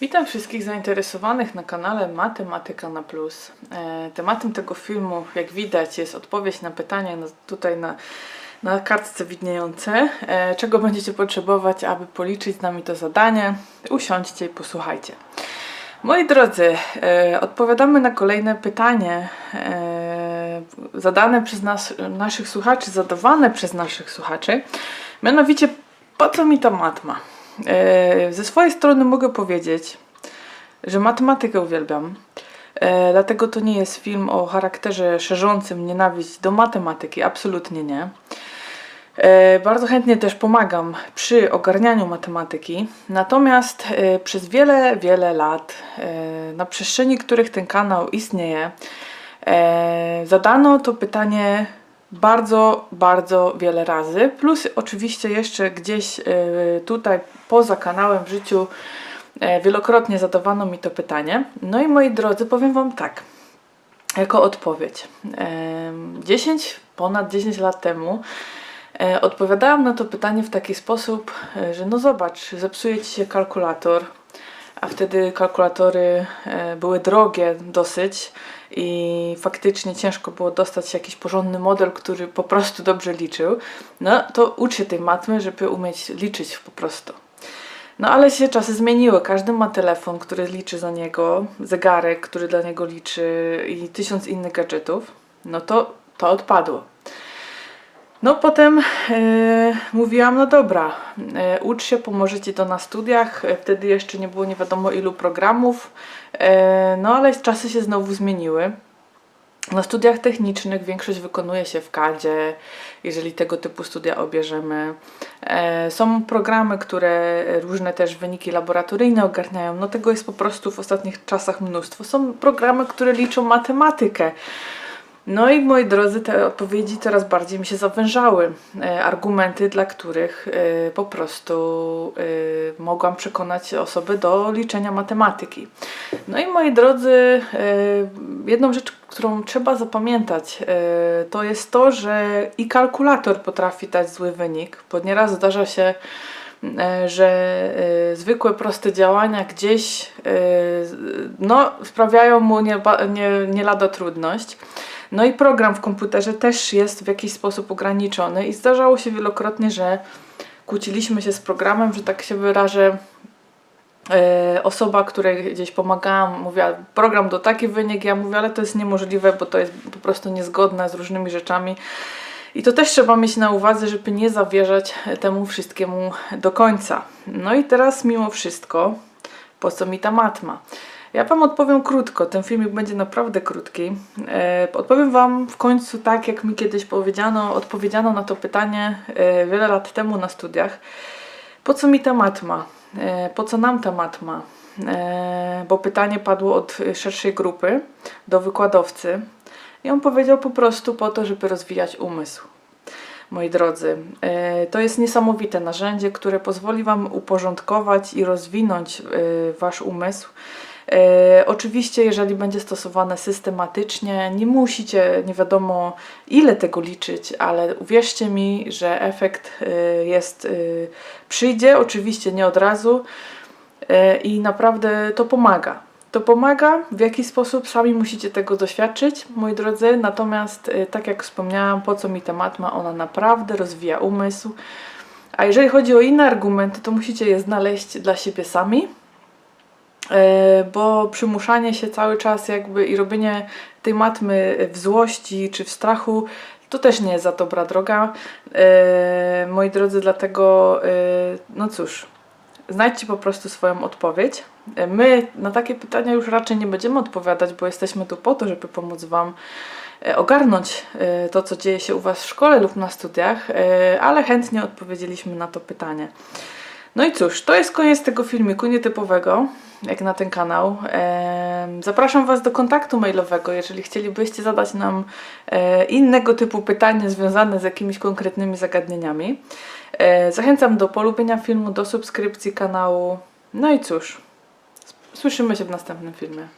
Witam wszystkich zainteresowanych na kanale Matematyka na Plus. E, tematem tego filmu, jak widać, jest odpowiedź na pytania na, tutaj na, na kartce widniejące. E, czego będziecie potrzebować, aby policzyć z nami to zadanie? Usiądźcie i posłuchajcie. Moi drodzy, e, odpowiadamy na kolejne pytanie zadane przez nas, naszych słuchaczy, zadawane przez naszych słuchaczy. Mianowicie, po co mi ta matma? E, Ze swojej strony mogę powiedzieć, że matematykę uwielbiam. E, Dlatego to nie jest film o charakterze szerzącym nienawiść do matematyki, absolutnie nie. E, Bardzo chętnie też pomagam przy ogarnianiu matematyki, natomiast przez wiele, wiele lat, na przestrzeni których ten kanał istnieje, zadano to pytanie bardzo, bardzo wiele razy. Plus oczywiście jeszcze gdzieś e, tutaj poza kanałem w życiu e, wielokrotnie zadawano mi to pytanie. No i moi drodzy, powiem Wam tak, jako odpowiedź. Em, 10, ponad 10 lat temu e, odpowiadałam na to pytanie w taki sposób, e, że no zobacz, zepsuje Ci się kalkulator, a wtedy kalkulatory e, były drogie dosyć i faktycznie ciężko było dostać jakiś porządny model, który po prostu dobrze liczył. No to ucz tej matmy, żeby umieć liczyć po prostu. No ale się czasy zmieniły. Każdy ma telefon, który liczy za niego, zegarek, który dla niego liczy i tysiąc innych gadżetów. No to to odpadło. No potem e, mówiłam, no dobra, e, ucz się, pomoże Ci to na studiach. E, Wtedy jeszcze nie było nie wiadomo ilu programów, no ale czasy się znowu zmieniły. Na studiach technicznych większość wykonuje się w CADzie, jeżeli tego typu studia obierzemy. Są programy, które różne też wyniki laboratoryjne ogarniają. No tego jest po prostu w ostatnich czasach mnóstwo. Są programy, które liczą matematykę. No i moi drodzy, te odpowiedzi coraz bardziej mi się zawężały. E, argumenty, dla których e, po prostu e, mogłam przekonać osoby do liczenia matematyki. No i moi drodzy, jedną rzecz, którą trzeba zapamiętać, to jest to, że i kalkulator potrafi dać zły wynik, bo nieraz zdarza się, że zwykłe, proste działania gdzieś no, sprawiają mu nie, nie, nie lada trudność. No i program w komputerze też jest w jakiś sposób ograniczony i zdarzało się wielokrotnie, że kłóciliśmy się z programem, że tak się wyrażę, e, osoba, której gdzieś pomagałam, mówiła, program do taki wynik, ja mówię, ale to jest niemożliwe, bo to jest po prostu niezgodne z różnymi rzeczami. I to też trzeba mieć na uwadze, żeby nie zawierzać temu wszystkiemu do końca. No i teraz mimo wszystko, po co mi ta matma? Ja Wam odpowiem krótko, ten filmik będzie naprawdę krótki. E, odpowiem Wam w końcu tak, jak mi kiedyś powiedziano, odpowiedziano na to pytanie e, wiele lat temu na studiach. Po co mi ta matma? E, po co nam ta matma? E, bo pytanie padło od szerszej grupy do wykładowcy i on powiedział po prostu po to, żeby rozwijać umysł. Moi drodzy, e, to jest niesamowite narzędzie, które pozwoli Wam uporządkować i rozwinąć e, Wasz umysł. E, oczywiście, jeżeli będzie stosowane systematycznie, nie musicie nie wiadomo ile tego liczyć, ale uwierzcie mi, że efekt e, jest, e, przyjdzie, oczywiście nie od razu i naprawdę to pomaga. To pomaga, w jaki sposób sami musicie tego doświadczyć, moi drodzy. Natomiast, tak jak wspomniałam, po co mi temat ma, ona naprawdę rozwija umysł. A jeżeli chodzi o inne argumenty, to musicie je znaleźć dla siebie sami. E, bo przymuszanie się cały czas jakby i robienie tej matmy w złości czy w strachu to też nie jest za dobra droga. E, moi drodzy, dlatego e, no cóż, znajdźcie po prostu swoją odpowiedź. My na takie pytania już raczej nie będziemy odpowiadać, bo jesteśmy tu po to, żeby pomóc Wam ogarnąć to, co dzieje się u Was w szkole lub na studiach, ale chętnie odpowiedzieliśmy na to pytanie. No i cóż, to jest koniec tego filmiku nietypowego, jak na ten kanał. Zapraszam Was do kontaktu mailowego, jeżeli chcielibyście zadać nam e, innego typu pytania związane z jakimiś konkretnymi zagadnieniami. E, Zachęcam do polubienia filmu, do subskrypcji kanału. No i cóż, słyszymy się w następnym filmie.